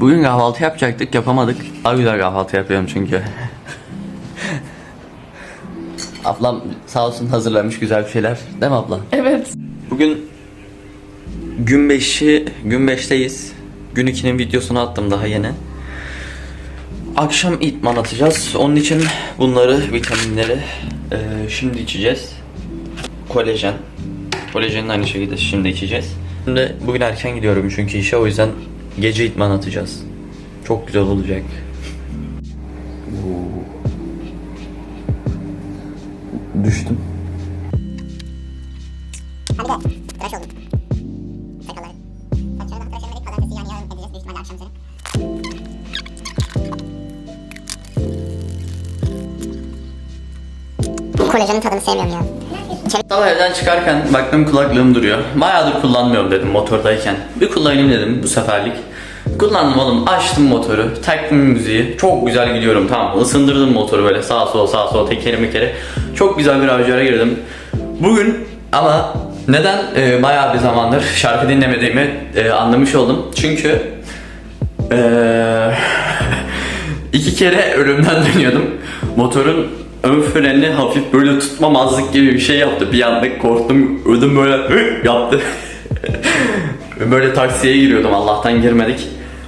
Bugün kahvaltı yapacaktık yapamadık. Daha güzel kahvaltı yapıyorum çünkü. Ablam sağ olsun hazırlamış güzel bir şeyler. Değil mi abla? Evet. Bugün gün 5'i gün 5'teyiz. Gün 2'nin videosunu attım daha yeni. Akşam itman atacağız. Onun için bunları, vitaminleri eee, şimdi içeceğiz. Kolajen. Kolajenin aynı şekilde şimdi içeceğiz. Şimdi bugün erken gidiyorum çünkü işe o yüzden gece itman atacağız. Çok güzel olacak. Düştüm. Ha bir de tıraş oldum. Sakalları. Saçları daha tıraş edemedik. Pazartesi yani yarın edeceğiz. Büyük ihtimalle akşam üzere. Kolajenin tadını sevmiyorum ya. Sabah evden çıkarken baktım kulaklığım duruyor. Bayağıdır kullanmıyorum dedim motordayken. Bir kullanayım dedim bu seferlik. Kullandım oğlum açtım motoru taktım müziği çok güzel gidiyorum tamam mı? Isındırdım motoru böyle sağa sola sağa sola tekeri mekeri çok güzel bir virajlara girdim Bugün ama neden e, bayağı bir zamandır şarkı dinlemediğimi e, anlamış oldum çünkü e, iki kere ölümden dönüyordum motorun ön frenini hafif böyle tutmamazlık gibi bir şey yaptı bir anda korktum ödüm böyle yaptı Böyle taksiye giriyordum Allah'tan girmedik.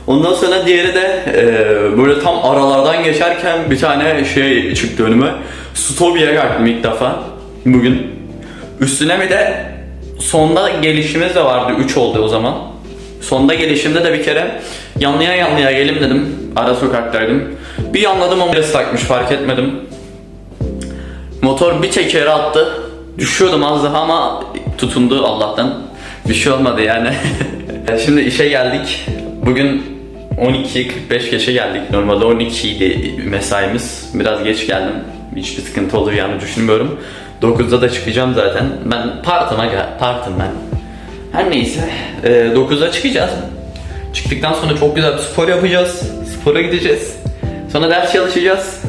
Ondan sonra diğeri de e, böyle tam aralardan geçerken bir tane şey çıktı önüme. Stobia'ya kalktım ilk defa bugün. Üstüne bir de sonda gelişimiz de vardı 3 oldu o zaman. Sonda gelişimde de bir kere yanlıya yanlıya gelim dedim. Ara sokaktaydım. Bir yanladım ama takmış fark etmedim. Motor bir tekeri attı. Düşüyordum az daha ama tutundu Allah'tan. Bir şey olmadı yani. Şimdi işe geldik. Bugün 12.45 geçe geldik. Normalde 12 idi mesaimiz. Biraz geç geldim. Hiçbir sıkıntı olacağını düşünmüyorum. 9'da da çıkacağım zaten. Ben partıma partım ben. Her neyse. e, 9'da çıkacağız. Çıktıktan sonra çok güzel bir spor yapacağız. Spora gideceğiz. Sonra ders çalışacağız.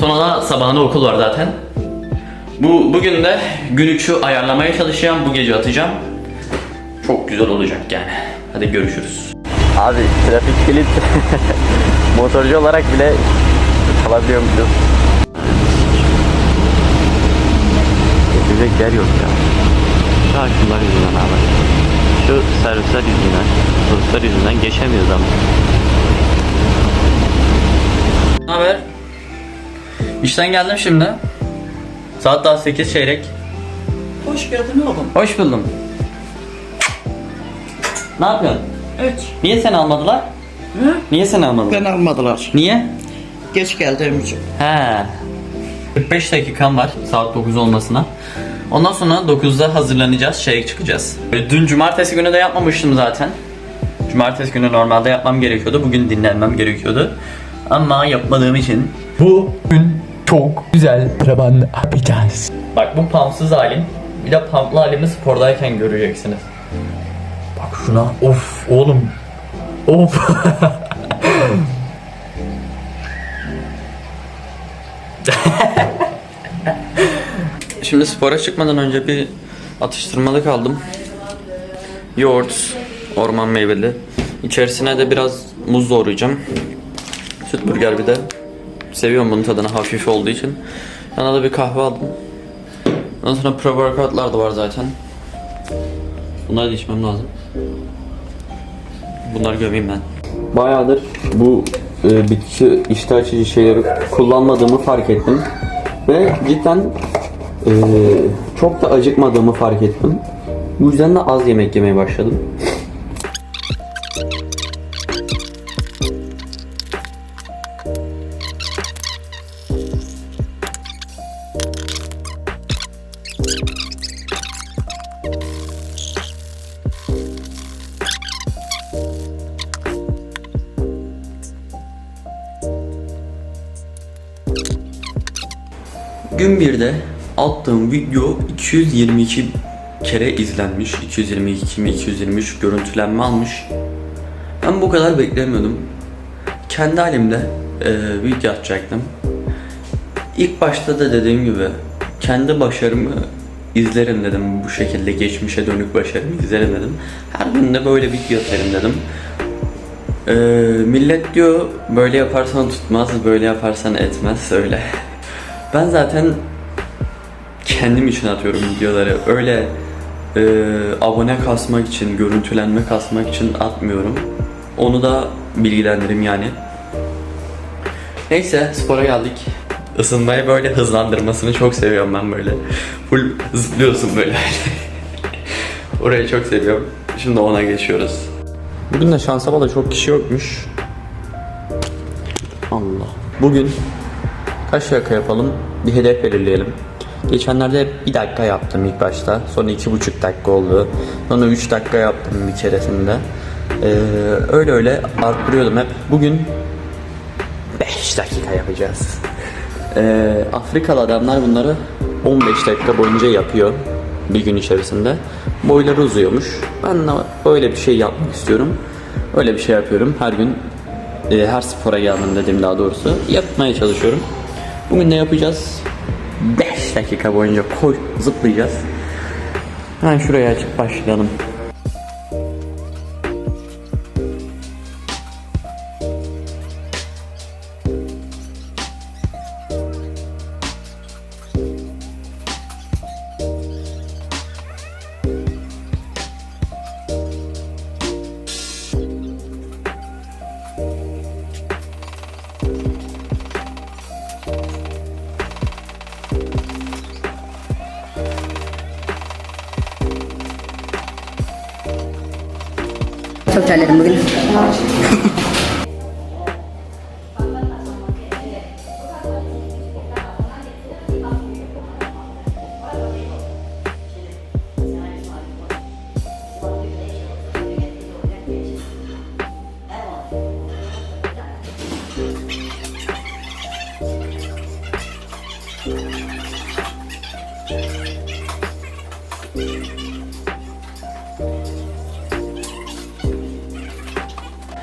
Sonra da sabahında okul var zaten. Bu bugün de gün 3'ü ayarlamaya çalışacağım. Bu gece atacağım. Çok güzel olacak yani. Hadi görüşürüz. Abi trafik kilit. Motorcu olarak bile kalabiliyor muyuz? Geçecek yer yok ya. Şu şunlar yüzünden abi. Şu servisler yüzünden, otobüsler yüzünden geçemiyoruz ama. Ne haber? İşten geldim şimdi. Saat daha 8 çeyrek. Hoş geldin oğlum. Hoş buldum. Ne yapıyorsun? Evet. Niye seni almadılar? Hı? Niye seni almadılar? Ben almadılar. Niye? Geç geldiğim için. He. 45 dakikam var saat 9 olmasına. Ondan sonra 9'da hazırlanacağız, şeye çıkacağız. Dün cumartesi günü de yapmamıştım zaten. Cumartesi günü normalde yapmam gerekiyordu. Bugün dinlenmem gerekiyordu. Ama yapmadığım için Bugün çok güzel araban yapacağız. Bak bu pumpsız halim. Bir de pumplı halimi spordayken göreceksiniz. Bak şuna of oğlum. Of. Şimdi spora çıkmadan önce bir atıştırmalık aldım. Yoğurt, orman meyveli. İçerisine de biraz muz doğrayacağım. Süt burger bir de. Seviyorum bunun tadını hafif olduğu için. Yanına da bir kahve aldım. Ondan sonra pre-workoutlar da var zaten. Bunları da içmem lazım. Bunları gömeyim ben. Bayağıdır bu e, bitki iştah açıcı şeyleri kullanmadığımı fark ettim. Ve cidden e, çok da acıkmadığımı fark ettim. Bu yüzden de az yemek yemeye başladım. Gün 1'de attığım video 222 kere izlenmiş. 222 mi 223 görüntülenme almış. Ben bu kadar beklemiyordum. Kendi halimde e, video atacaktım. İlk başta da dediğim gibi kendi başarımı izlerim dedim. Bu şekilde geçmişe dönük başarımı izlerim dedim. Her gün de böyle video atarım dedim. Ee, millet diyor böyle yaparsan tutmaz, böyle yaparsan etmez öyle. Ben zaten kendim için atıyorum videoları. Öyle e, abone kasmak için, görüntülenme kasmak için atmıyorum. Onu da bilgilendireyim yani. Neyse spora geldik. Isınmayı böyle hızlandırmasını çok seviyorum ben böyle. Full zıplıyorsun böyle. Orayı çok seviyorum. Şimdi ona geçiyoruz. Bugün de şansa bağlı çok kişi yokmuş. Allah. Bugün kaç dakika yapalım? Bir hedef belirleyelim. Geçenlerde bir dakika yaptım ilk başta. Sonra iki buçuk dakika oldu. Sonra üç dakika yaptım bir keresinde. Ee, öyle öyle arttırıyordum hep. Bugün 5 dakika yapacağız. Ee, Afrikalı adamlar bunları 15 dakika boyunca yapıyor bir gün içerisinde. Boyları uzuyormuş. Ben de öyle bir şey yapmak istiyorum. Öyle bir şey yapıyorum. Her gün e, her spora geldim dedim daha doğrusu. Yapmaya çalışıyorum. Bugün ne yapacağız? 5 dakika boyunca koy zıplayacağız. Hemen şuraya açıp başlayalım. Çok terledim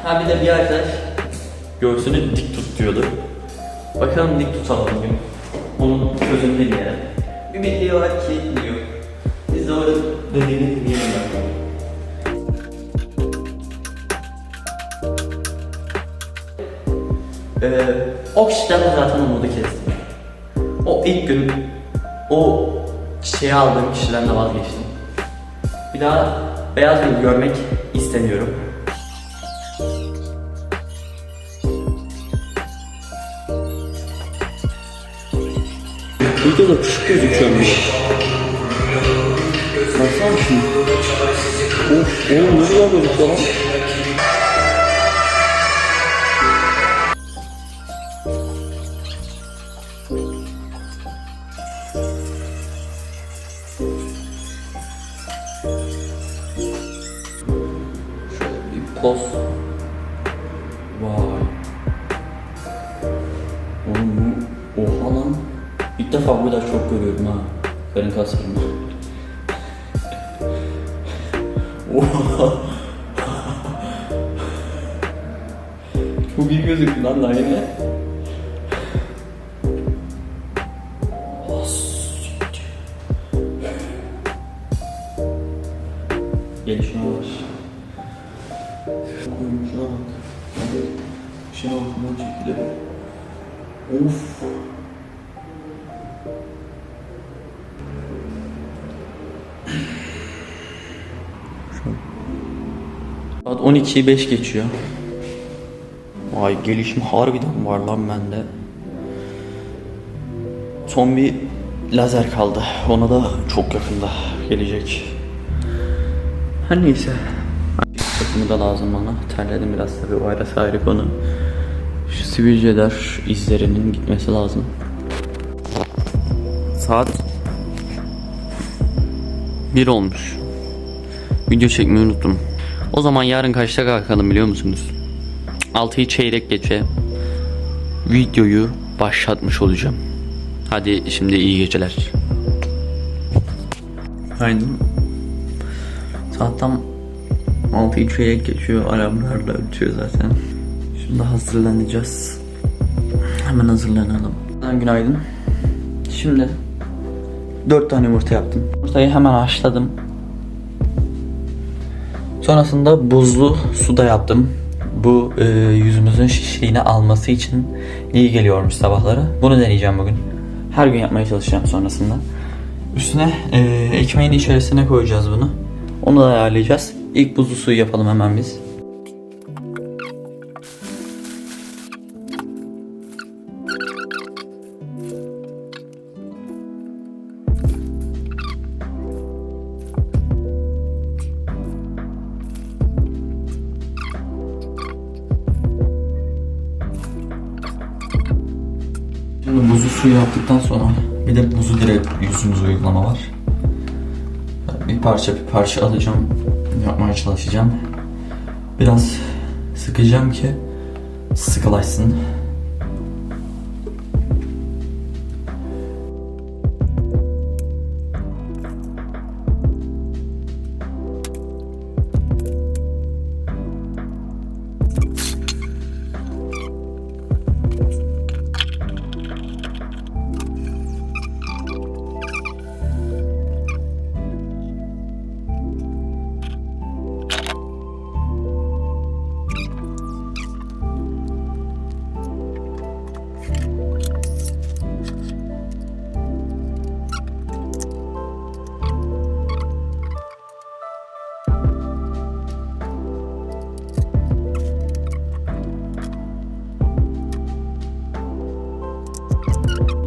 Ha bir de bir arkadaş göğsünü dik tut diyordu. Bakalım dik tutalım bugün. Onun çözümünü dinleyelim. Bildiği var ki diyor. Biz de orada dediğini dinleyelim bakalım. Ee, o kişiden de zaten umudu kestim. O ilk gün o çiçeği aldığım kişiden de vazgeçtim. Bir daha beyaz gül görmek istemiyorum. Videoda küçük gözüküyorum bir. Baksana şimdi. Of oğlum ne güzel gözüküyor lan. Şöyle Gelişine var. Koyun şuna bak. Bak bundan çekilir. Of. Saat 12'yi 5 geçiyor. Vay gelişim harbiden var lan bende. Son bir lazer kaldı. Ona da çok yakında gelecek. Her neyse. Takımı da lazım bana. Terledim biraz tabii o arası ayrı konu. Şu sivilceler izlerinin gitmesi lazım. Saat 1 olmuş. Video çekmeyi unuttum. O zaman yarın kaçta kalkalım biliyor musunuz? 6'yı çeyrek geçe videoyu başlatmış olacağım. Hadi şimdi iyi geceler. Aynen. Saat tam 6'yı çeyrek geçiyor. Alarmlarla ötüyor zaten. Şimdi hazırlanacağız. Hemen hazırlanalım. Günaydın. Şimdi 4 tane yumurta yaptım. Yumurtayı hemen haşladım. Sonrasında buzlu suda yaptım. Bu e, yüzümüzün şişliğini alması için iyi geliyormuş sabahları. Bunu deneyeceğim bugün. Her gün yapmaya çalışacağım sonrasında. Üstüne e, ekmeğin içerisine koyacağız bunu. Onu da ayarlayacağız. İlk buzlu suyu yapalım hemen biz. Şimdi buzlu suyu yaptıktan sonra bir de buzu direkt yüzümüze uygulama var. Parça bir parça alacağım. Yapmaya çalışacağım. Biraz sıkacağım ki sıkılaşsın.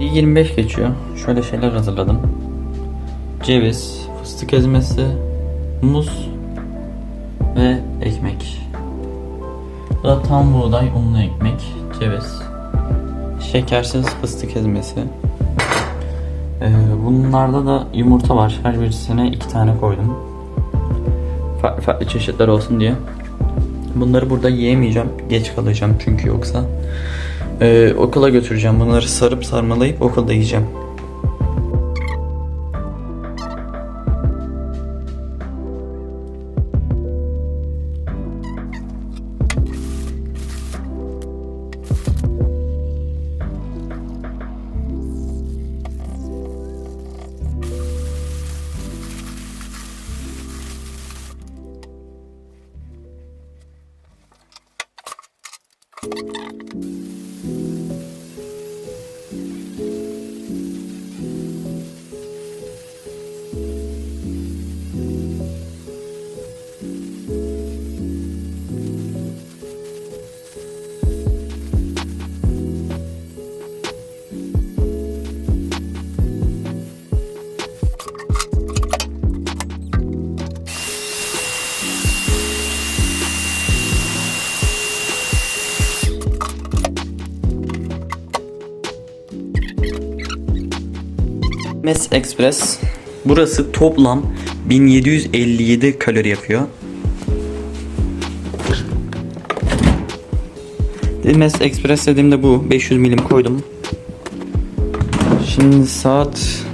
25 geçiyor. Şöyle şeyler hazırladım. Ceviz, fıstık ezmesi, muz ve ekmek. Bu da tam buğday unlu ekmek, ceviz, şekersiz fıstık ezmesi. Ee, bunlarda da yumurta var. Her birisine iki tane koydum. Farklı farklı çeşitler olsun diye. Bunları burada yiyemeyeceğim. Geç kalacağım çünkü yoksa. Ee, okula götüreceğim. Bunları sarıp sarmalayıp okulda yiyeceğim. Mes Express. Burası toplam 1757 kalori yakıyor. Mes Express dediğimde bu. 500 milim koydum. Şimdi saat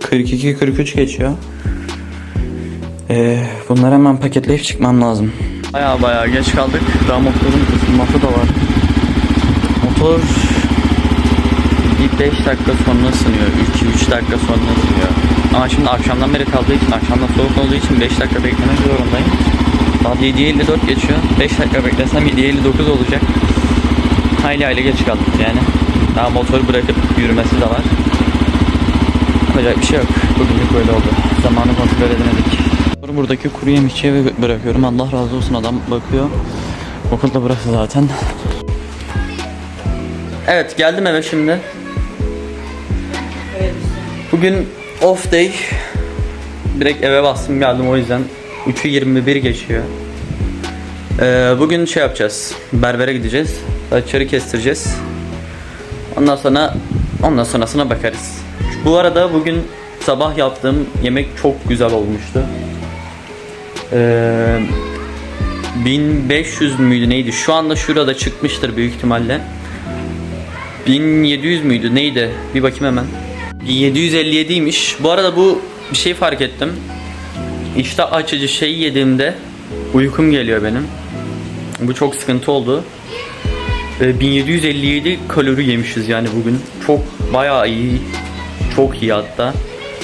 42-43 geçiyor. Ee, bunları hemen paketleyip çıkmam lazım. Baya baya geç kaldık. Daha motorun ısınması da var. Motor bir 5 dakika sonra ısınıyor. 2-3 dakika sonra ısınıyor. Ama şimdi akşamdan beri kaldığı için, akşamdan soğuk olduğu için 5 dakika beklemek zorundayım. Saat 7'ye 54 geçiyor. 5 dakika beklesem 7'ye 59 olacak. Hayli hayli geç kaldık yani. Daha motoru bırakıp yürümesi de var. Yapacak bir şey yok. Bugünlük böyle oldu. Zamanı kontrol edemedik. Buradaki kuru yemişçiye bırakıyorum. Allah razı olsun adam bakıyor. Okulda burası zaten. Evet geldim eve şimdi. Bugün off day. Direkt eve bastım geldim o yüzden. 3'ü 21 geçiyor. Ee, bugün şey yapacağız. Berbere gideceğiz. Saçları kestireceğiz. Ondan sonra ondan sonrasına bakarız. Bu arada bugün sabah yaptığım yemek çok güzel olmuştu. Ee, 1500 müydü neydi? Şu anda şurada çıkmıştır büyük ihtimalle. 1700 müydü neydi? Bir bakayım hemen. 1757'ymiş. Bu arada bu bir şey fark ettim. İşte açıcı şey yediğimde uykum geliyor benim. Bu çok sıkıntı oldu. Ee, 1757 kalori yemişiz yani bugün. Çok bayağı iyi. Çok iyi hatta.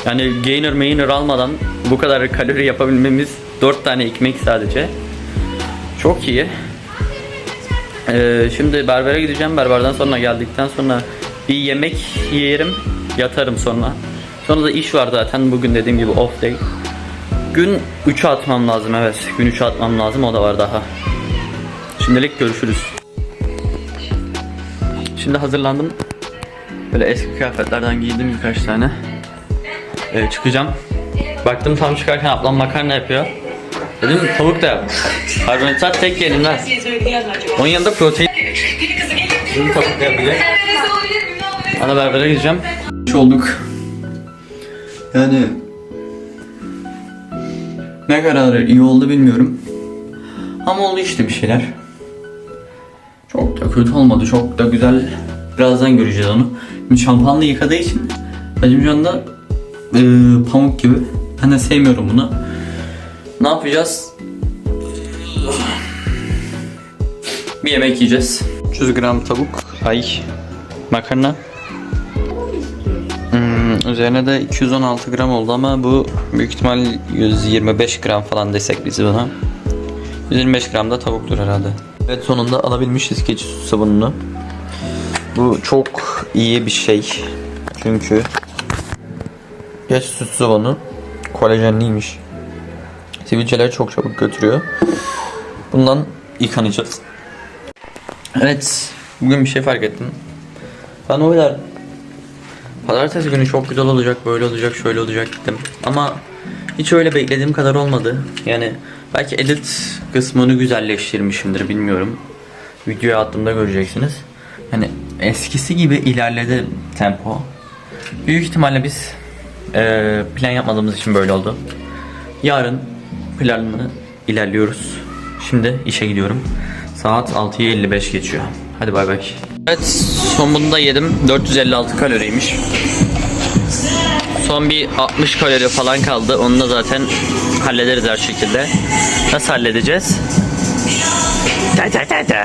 Yani gainer mainer almadan bu kadar kalori yapabilmemiz 4 tane ekmek sadece. Çok iyi. Ee, şimdi berbere gideceğim. Berberden sonra geldikten sonra bir yemek yerim. Yatarım sonra. Sonra da iş var zaten. Bugün dediğim gibi off day. Gün 3'e atmam lazım evet. Gün 3'e atmam lazım. O da var daha. Şimdilik görüşürüz. Şimdi hazırlandım. Böyle eski kıyafetlerden giydim birkaç tane. Ee, çıkacağım. Baktım tam çıkarken ablam makarna yapıyor. Dedim tavuk da yap. Karbonhidrat tek yerim lan. Onun yanında protein. Dedim tavuk da yapacak. Ana berbere gideceğim. Olduk. Yani ne kadar iyi oldu bilmiyorum. Ama oldu işte bir şeyler. Çok da kötü olmadı. Çok da güzel. Birazdan göreceğiz onu. Şimdi şampuanla yıkadığı için bacım şu anda e, pamuk gibi. Ben de sevmiyorum bunu. Ne yapacağız? Bir yemek yiyeceğiz. 300 gram tavuk. Ay. Makarna. Üzerine de 216 gram oldu ama bu büyük ihtimal 125 gram falan desek biz buna. 125 gram da tavuktur herhalde. Evet sonunda alabilmişiz keçi süt sabununu. Bu çok iyi bir şey. Çünkü keçi süt sabunu kolajenliymiş. Sivilceleri çok çabuk götürüyor. Bundan yıkanacağız. Evet. Bugün bir şey fark ettim. Ben o kadar Pazartesi günü çok güzel olacak, böyle olacak, şöyle olacak dedim. Ama hiç öyle beklediğim kadar olmadı. Yani belki edit kısmını güzelleştirmişimdir bilmiyorum. Videoya attığımda göreceksiniz. Yani eskisi gibi ilerledi tempo. Büyük ihtimalle biz eee, plan yapmadığımız için böyle oldu. Yarın planını ilerliyoruz. Şimdi işe gidiyorum. Saat 6'yı 55 geçiyor. Hadi bay bay. Evet son bunu da yedim. 456 kaloriymiş. Son bir 60 kalori falan kaldı. Onu da zaten hallederiz her şekilde. Nasıl halledeceğiz? Da da da da.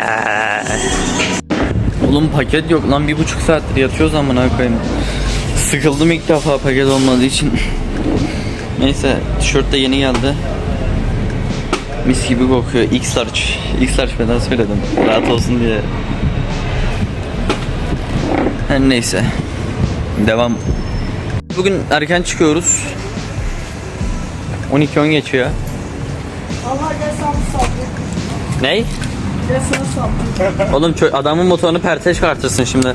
Oğlum paket yok lan bir buçuk saattir yatıyoruz amına koyayım. Sıkıldım ilk defa paket olmadığı için. Neyse tişört de yeni geldi. Mis gibi kokuyor. X large. X large beden söyledim. Rahat olsun diye. Her neyse. Devam. Bugün erken çıkıyoruz. 12-10 geçiyor. Allah gel sana sabır. Ney? Gel sana sabır. Oğlum çö- adamın motorunu perte çıkartırsın şimdi.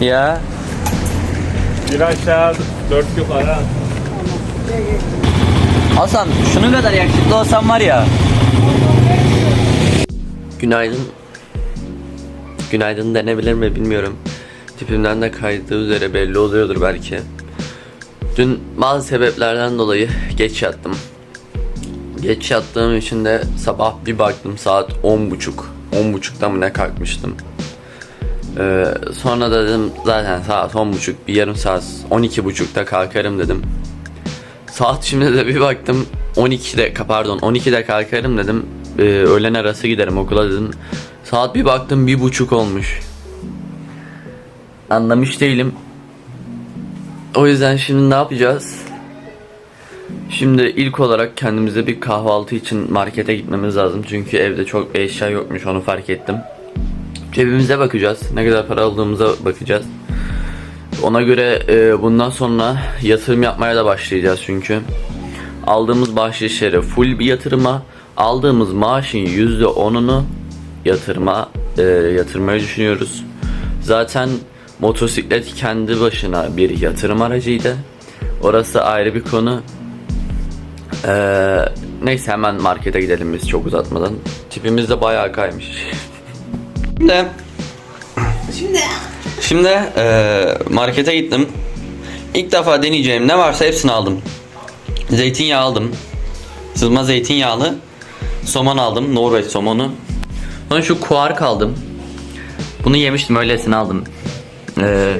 Ya. Bir aşağı dört yukarı. Hasan şunun kadar yakışıklı olsam var ya. Günaydın. Günaydın denebilir mi bilmiyorum. Tipimden de kaydığı üzere belli oluyordur belki. Dün bazı sebeplerden dolayı geç yattım. Geç yattığım için de sabah bir baktım saat 10.30. 10.30'da mı ne kalkmıştım. Ee, sonra da dedim zaten saat 10.30 bir yarım saat 12.30'da kalkarım dedim. Saat şimdi de bir baktım 12'de pardon 12'de kalkarım dedim. Ee, öğlen arası giderim okula dedim. Saat bir baktım bir buçuk olmuş. Anlamış değilim. O yüzden şimdi ne yapacağız? Şimdi ilk olarak kendimize bir kahvaltı için markete gitmemiz lazım. Çünkü evde çok eşya yokmuş onu fark ettim. Cebimize bakacağız. Ne kadar para aldığımıza bakacağız. Ona göre e, bundan sonra yatırım yapmaya da başlayacağız çünkü. Aldığımız bahşişleri full bir yatırıma, aldığımız maaşın %10'unu yatırma e, yatırmayı düşünüyoruz. Zaten motosiklet kendi başına bir yatırım aracıydı. Orası ayrı bir konu. Ee, neyse hemen markete gidelim biz çok uzatmadan. Tipimiz de bayağı kaymış. Şimdi Şimdi Şimdi eee, markete gittim. İlk defa deneyeceğim ne varsa hepsini aldım. Zeytinyağı aldım. Sızma zeytinyağlı. Somon aldım. Norveç somonu. Sonra şu kuark aldım. Bunu yemiştim öylesine aldım. Eee,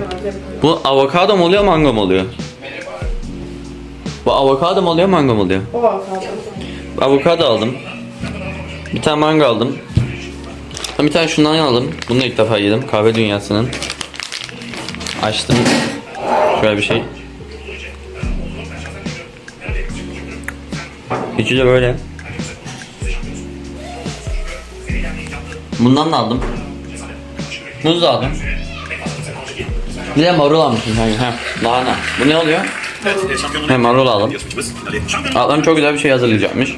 bu avokado mu oluyor mango mu oluyor? Bu avokado mu oluyor mango mu oluyor? O avokado. Avokado aldım. Bir tane mango aldım. Bir tane şundan aldım. Bunu da ilk defa yedim. Kahve dünyasının. Açtım. Şöyle bir şey. İçi de böyle. Bundan da aldım. Muz da aldım. Bir de marul almışım kanka. Ha, lahana. Bu ne oluyor? He marul aldım. Adam çok güzel bir şey hazırlayacakmış.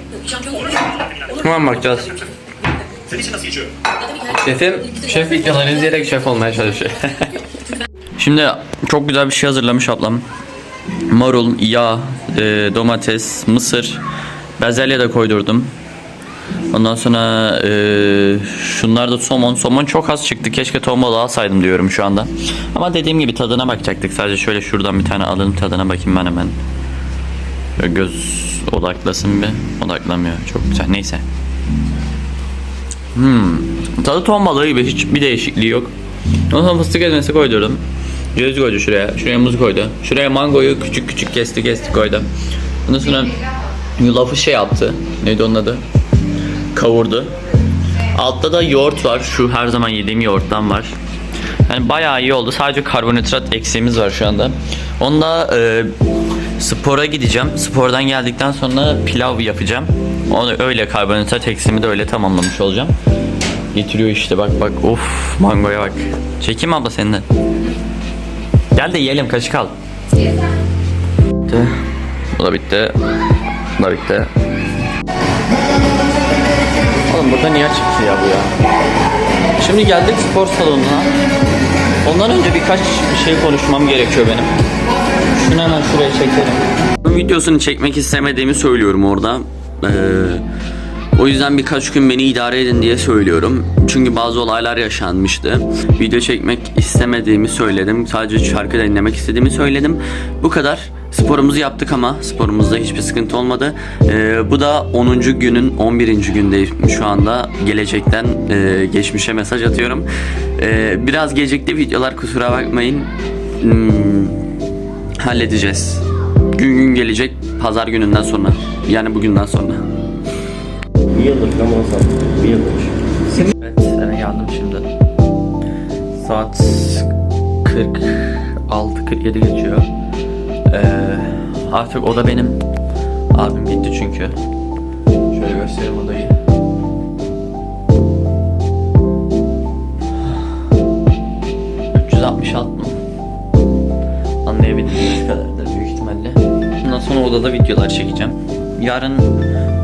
Hemen bakacağız. Şefim, şef videolarını izleyerek şef olmaya çalışıyor. Şimdi çok güzel bir şey hazırlamış ablam. Marul, yağ, e, domates, mısır, bezelye de koydurdum. Ondan sonra e, şunlar da somon. Somon çok az çıktı. Keşke ton balığı alsaydım diyorum şu anda. Ama dediğim gibi tadına bakacaktık. Sadece şöyle şuradan bir tane alalım tadına bakayım ben hemen. Böyle göz odaklasın bir. Odaklamıyor. Çok güzel. Neyse. Hmm. Tadı ton balığı gibi hiçbir değişikliği yok. Ondan sonra fıstık ezmesi koydurdum. Ceviz koydu şuraya. Şuraya muz koydu. Şuraya mangoyu küçük küçük kesti kesti koydu. Ondan sonra yulafı şey yaptı. Neydi onun adı? Kavurdu. Altta da yoğurt var. Şu her zaman yediğim yoğurttan var. Yani bayağı iyi oldu. Sadece karbonhidrat eksiğimiz var şu anda. Onda e, spora gideceğim. Spordan geldikten sonra pilav yapacağım. Onu öyle karbonhidrat eksiğimi de öyle tamamlamış olacağım. Getiriyor işte bak bak. Of mangoya bak. Çekeyim abla seni? Gel de yiyelim kaşık al. Bitti. Bu da bitti. Bu da bitti. Oğlum burada niye çıktı ya bu ya? Şimdi geldik spor salonuna. Ondan önce birkaç bir şey konuşmam gerekiyor benim. Şunu hemen şuraya çekelim. Bu videosunu çekmek istemediğimi söylüyorum orada. Ee, o yüzden birkaç gün beni idare edin diye söylüyorum. Çünkü bazı olaylar yaşanmıştı. Video çekmek istemediğimi söyledim. Sadece şarkı dinlemek istediğimi söyledim. Bu kadar. Sporumuzu yaptık ama sporumuzda hiçbir sıkıntı olmadı. Ee, bu da 10. günün 11. gündeyim şu anda. Gelecekten e, geçmişe mesaj atıyorum. Ee, biraz gecikti videolar kusura bakmayın. Hmm, halledeceğiz. Gün gün gelecek pazar gününden sonra. Yani bugünden sonra. Bir yıldır onu sattım. Bir yıldır. Evet eve geldim şimdi. Saat 46-47 geçiyor. Ee, artık o da benim. Abim gitti çünkü. Şöyle göstereyim odayı. ...366 mı? Anlayabildiğiniz kadardır büyük ihtimalle. Bundan sonra odada videolar çekeceğim. Yarın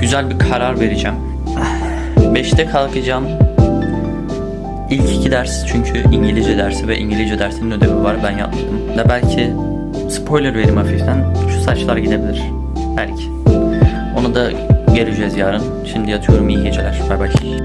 güzel bir karar vereceğim. 5'te kalkacağım. İlk iki ders çünkü İngilizce dersi ve İngilizce dersinin ödevi var ben yapmadım. Da belki spoiler vereyim hafiften şu saçlar gidebilir. Belki. Onu da geleceğiz yarın. Şimdi yatıyorum iyi geceler. Bay bay.